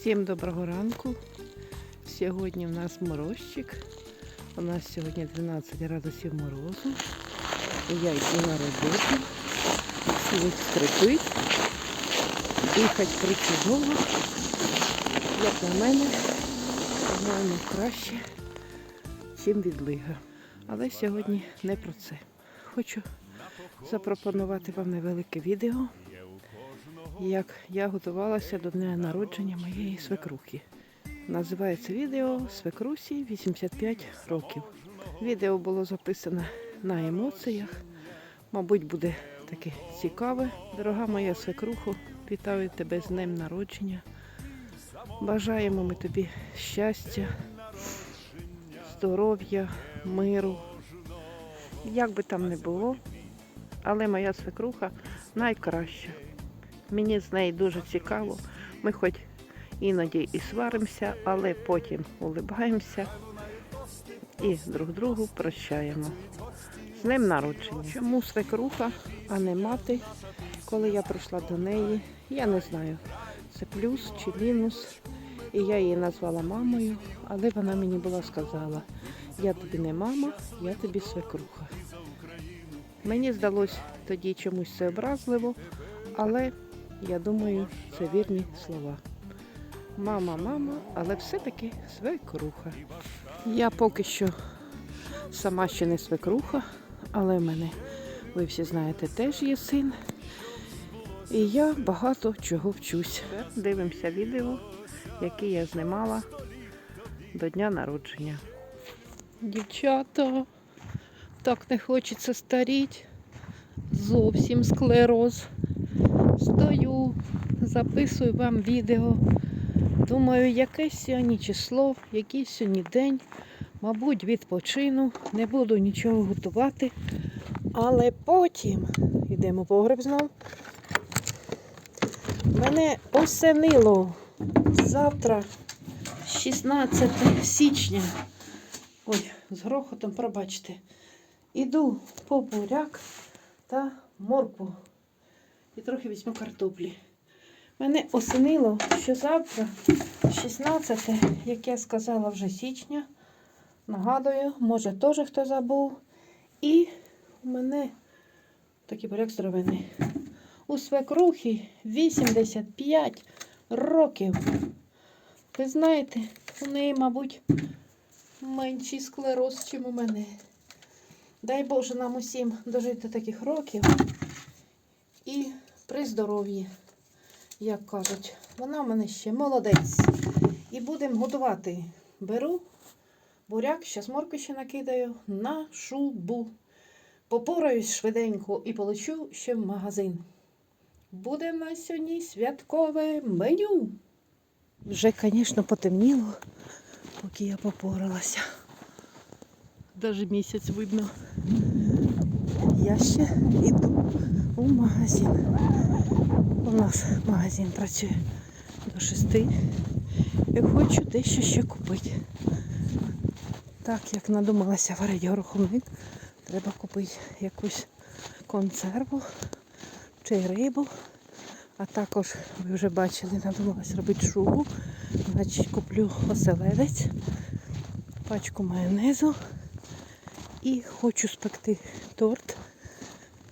Всім доброго ранку. Сьогодні в нас морозчик. У нас сьогодні 12 градусів морозу. Я йду на роботу. Сніг скрипить. Дихать причудово. Як на мене, по-моєму, краще, ніж відлига. Але сьогодні не про це. Хочу запропонувати вам невелике відео, як я готувалася до дня народження моєї свекрухи. Називається відео Свекрусі 85 років. Відео було записано на емоціях. Мабуть, буде таке цікаве. Дорога моя свекрухо, вітаю тебе з днем народження. Бажаємо ми тобі щастя, здоров'я, миру. Як би там не було, але моя свекруха найкраща. Мені з нею дуже цікаво. Ми хоч іноді і сваримося, але потім улибаємося і друг другу прощаємо. З ним народження. Чому свекруха, а не мати, коли я прийшла до неї, я не знаю, це плюс чи мінус. І я її назвала мамою, але вона мені була сказала, я тобі не мама, я тобі свекруха. Мені здалось тоді чомусь це образливо, але я думаю, це вірні слова. Мама, мама, але все-таки свекруха. Я поки що сама ще не свекруха, але в мене, ви всі знаєте, теж є син. І я багато чого вчусь. Дивимося відео, яке я знімала до дня народження. Дівчата, так не хочеться старіти. Зовсім склероз. Стою, записую вам відео. Думаю, яке сьогодні число, який сьогодні день. Мабуть, відпочину, не буду нічого готувати. Але потім йдемо погреб знов. Мене осенило завтра, 16 січня. Ой, з грохотом, пробачте. Іду по буряк та моркву. І трохи візьму картоплі. Мене осенило, що завтра, 16, як я сказала вже січня. Нагадую, може теж хто забув. І у мене такий буряк здоровений. У свекрухи 85 років. Ви знаєте, у неї, мабуть, менший склероз, ніж у мене. Дай Боже нам усім дожити таких років здоров'ї, як кажуть. Вона в мене ще молодець. І будемо готувати. Беру буряк, зараз моркви ще накидаю на шубу. Попораюсь швиденько і полечу ще в магазин. Буде в нас сьогодні святкове меню. Вже, звісно, потемніло, поки я попоралася. Даже місяць видно. Я ще йду у магазин. У нас магазин працює до шести. І хочу дещо ще купити. Так, як надумалася варити гороховник, треба купити якусь консерву чи рибу. А також, ви вже бачили, надумалася робити шубу. Значить, куплю оселедець, пачку майонезу. І хочу спекти торт.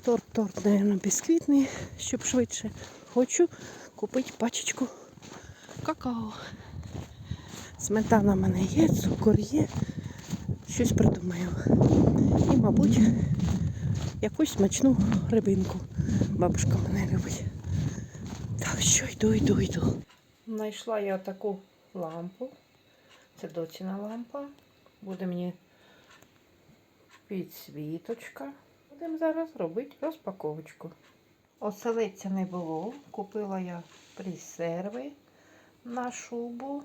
Торт, торт, мабуть, бісквітний, щоб швидше. Хочу купити пачечку какао. Сметана в мене є, цукор є. Щось придумаю. І, мабуть, якусь смачну рибинку. Бабушка мене любить. Так що йду, йду, йду. Знайшла я таку лампу. Це доціна лампа. Буде мені підсвіточка. Будемо зараз робити розпаковочку. Оселедця не було. Купила я пресерви на шубу.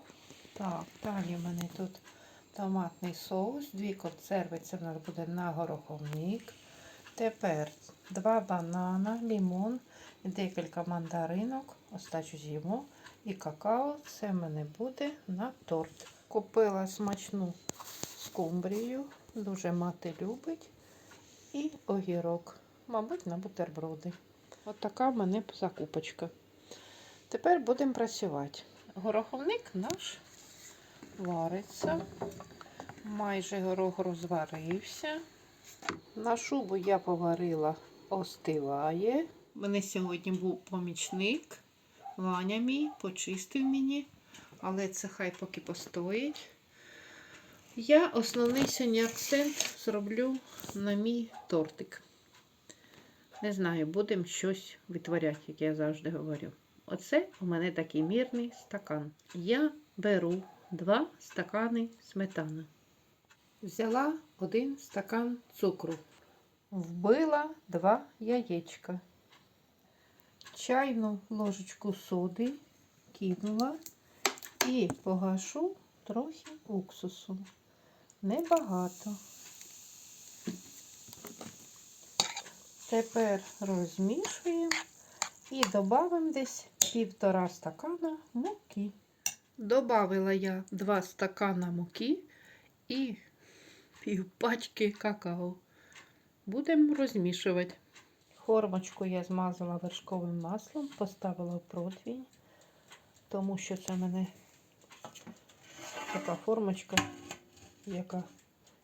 Так, далі в мене тут томатний соус, дві консерви, це в нас буде на гороховник. Тепер два банана, лимон, декілька мандаринок, остачу з'їмо. І какао, це в мене буде на торт. Купила смачну скумбрію, дуже мати любить. І огірок, мабуть, на бутерброди. От така в мене закупочка. Тепер будемо працювати. гороховник наш вариться. Майже горох розварився. На шубу я поварила, остиває. У мене сьогодні був помічник. Ваня мій почистив мені, але це хай поки постоїть. Я основний сьогодні акцент зроблю на мій тортик. Не знаю, будемо щось витворяти, як я завжди говорю. Оце у мене такий мірний стакан. Я беру два стакани сметани. Взяла один стакан цукру. Вбила два яєчка. Чайну ложечку соди кинула і погашу трохи уксусу. Небагато. Тепер розмішуємо і додамо десь півтора стакана муки. Добавила я 2 стакана муки і пів пачки какао. Будемо розмішувати. Формочку я змазала вершковим маслом, поставила в противень, тому що це в мене така формочка, яка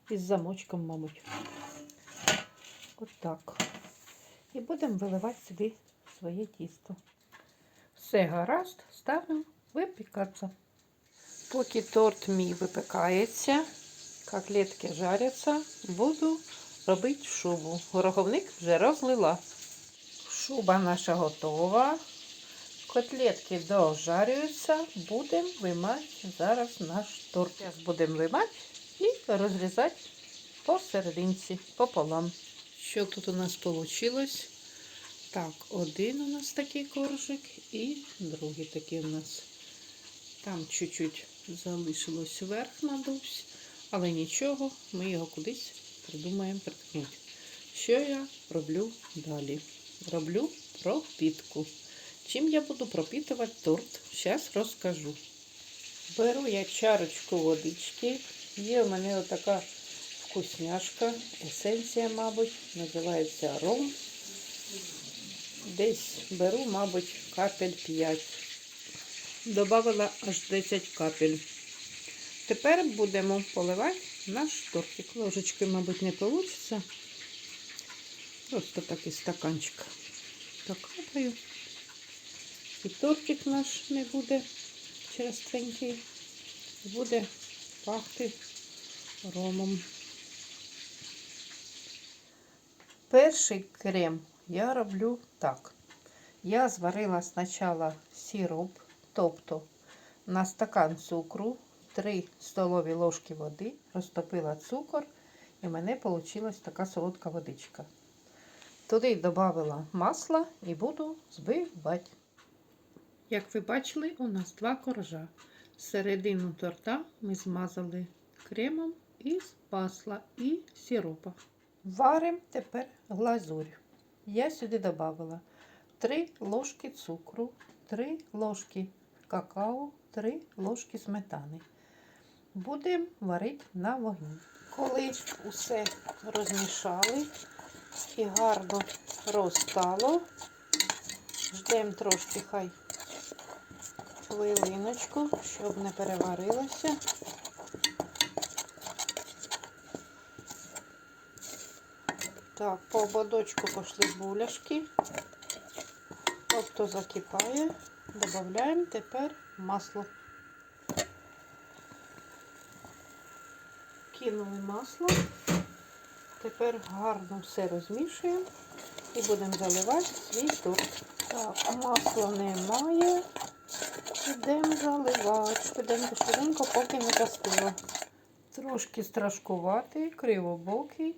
із замочком, мабуть. Отак. І будемо виливати сюди своє тісто. Все гаразд, ставимо випікатися. Поки торт мій випікається, котлетки жаряться, буду робити шубу. Гороховник вже розлила. Шуба наша готова. Котлетки дожарюються. Будемо вимати зараз наш торт. Зараз будемо вимати розрізати посерединці, пополам. Що тут у нас вийшло? Так, один у нас такий коржик і другий такий у нас. Там чуть-чуть залишилось вверх надувся, але нічого, ми його кудись придумаємо приткнути. Що я роблю далі? Роблю пропітку. Чим я буду пропітувати торт? Зараз розкажу. Беру я чарочку водички. Є у мене отака вкусняшка, есенція, мабуть, називається ром. Десь беру, мабуть, капель 5. Добавила аж 10 капель. Тепер будемо поливати наш тортик. Ложечки, мабуть, не вийде. Просто такий стаканчик. Так капаю. І тортик наш не буде через тренький. Буде пахти ромом. Перший крем я роблю так. Я зварила спочатку сироп, тобто на стакан цукру, 3 столові ложки води, розтопила цукор, і в мене вийшла така солодка водичка. Туди додала масло і буду збивати. Як ви бачили, у нас два коржа. Середину торта ми змазали кремом із масла і сиропа. Варимо тепер глазурь. Я сюди додала 3 ложки цукру, 3 ложки какао, 3 ложки сметани. Будемо варити на вогні. Коли усе розмішали і гарно розстало, ждемо трошки хай хвилиночку, щоб не переварилося. Так, по ободочку пошли буляшки. Тобто закипає. Додаємо тепер масло. Кинули масло. Тепер гарно все розмішуємо і будемо заливати свій торт. Так, масла немає. Підемо заливати. Підемо швиденько, поки не застило. Трошки страшкуватий, кривобокий.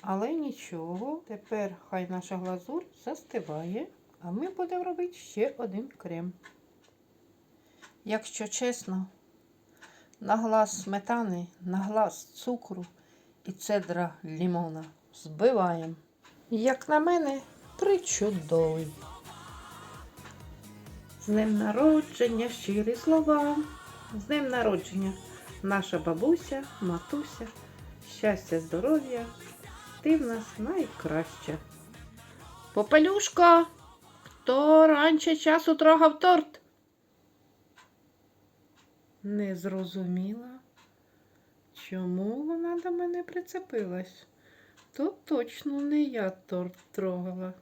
Але нічого, тепер хай наша глазур застиває, а ми будемо робити ще один крем. Якщо чесно, на глаз сметани, на глаз цукру і цедра лімона збиваємо. Як на мене, причудовий. З днем народження, щирі слова. З днем народження наша бабуся, матуся, щастя, здоров'я. Ти в нас найкраща. Попелюшко, хто раніше часу трогав торт? не зрозуміла, чому вона до мене прицепилась. То точно не я торт трогала.